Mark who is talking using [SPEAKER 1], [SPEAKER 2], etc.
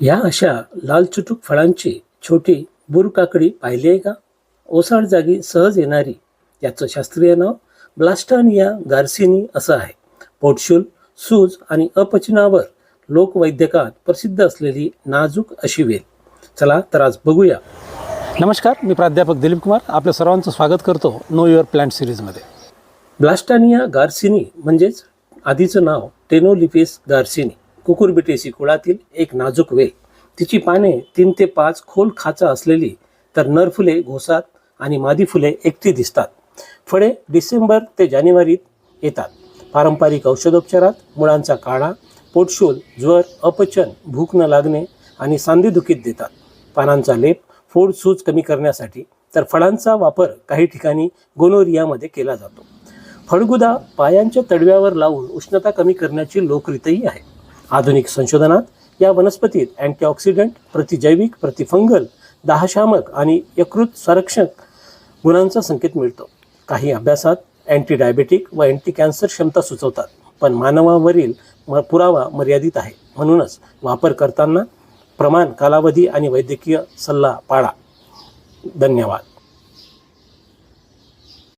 [SPEAKER 1] या अशा लाल चुटूक फळांची छोटी बुरकाकडी पाहिली आहे का? ओसाड जागी सहज येणारी याचं शास्त्रीय नाव ब्लास्टानिया गार्सिनी असं आहे. पोटशूल सूज आणि अपचनावर लोकवैद्यकात प्रसिद्ध असलेली नाजूक अशी वेल. चला तर आज बघूया. नमस्कार मी प्राध्यापक दिलीप कुमार. आपल्या सर्वांचं स्वागत करतो नो युअर प्लांट सिरीजमध्ये. ब्लास्टानिया गार्सिनी म्हणजेच आधीचं नाव टेनोलिपिस गार्सिनी. कुकुरबिटेसी कुळातील एक नाजूक वेल तिची पाने तीन ते पाच खोल खाचा असलेली तर नर फुले घोसात आणि मादी फुले एकटी दिसतात. फळे डिसेंबर ते जानेवारीत येतात. पारंपरिक औषधोपचारात मुळांचा काढा पोटशूल ज्वर अपचन भूक न लागणे आणि सांधेदुखीत देतात. पानांचा लेप फोड सूज कमी करण्यासाठी तर फळांचा वापर काही ठिकाणी गोनोरियामध्ये केला जातो. फळगुदा पायांच्या तडव्यावर लावून उष्णता कमी करण्याची लोकरीतही आहे. आधुनिक संशोधनात या वनस्पतीत अँटीऑक्सिडंट प्रतिजैविक प्रतिफंगल दाहशामक आणि यकृत संरक्षक गुणांचा संकेत मिळतो. काही अभ्यासात अँटी डायबेटिक व अँटी कॅन्सर क्षमता सुचवतात पण मानवावरील म- पुरावा मर्यादित आहे. म्हणूनच वापर करताना प्रमाण कालावधी आणि वैद्यकीय सल्ला पाळा. धन्यवाद.